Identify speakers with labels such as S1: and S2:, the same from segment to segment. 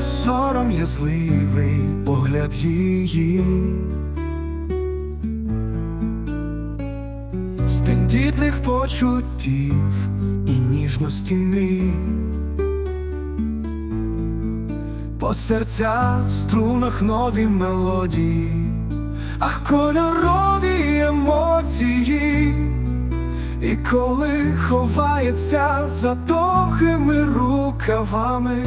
S1: сором'язливий погляд її. З тендітних почуттів і ніжності мрій. По серця струнах нові мелодії, ах кольорові емоції, і коли ховається за довгими рукавами,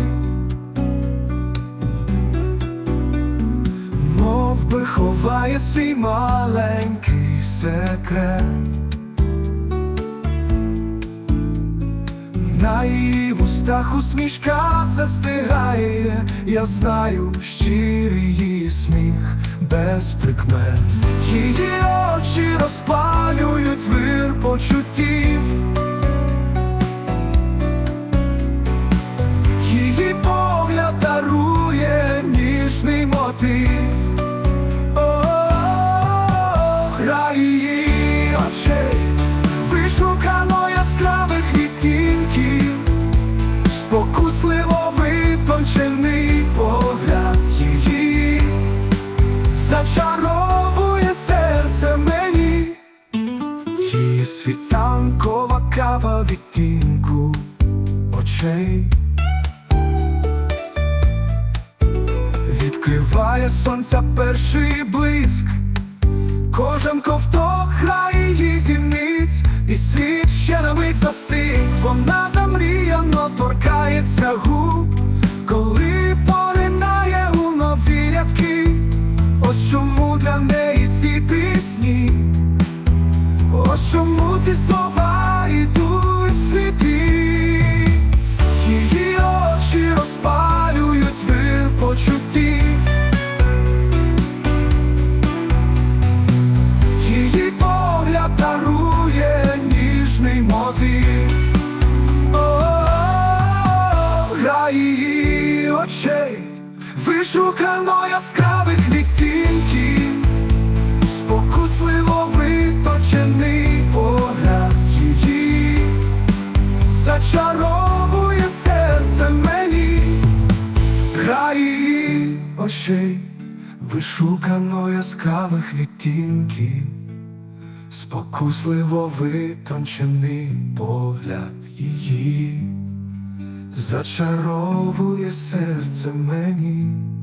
S1: ховає свій маленький секрет. На її вустах усмішка застигає, я знаю щирий її сміх без прикмет. Її очі розпалюють вир почуттів. Очей. Відкриває сонця перший блиск, кожен ковток грає її зіниць, і світ ще на мить застиг, вона замріяно торкається губ, коли поринає у нові рядки, ось чому для неї ці пісні, ось чому ці слова очей Вишукано яскравих відтінків Спокусливо виточений погляд її Зачаровує серце мені, грай її очей, вишукано яскравих відтінків, спокусливо витончений погляд її, зачаровує серце мені.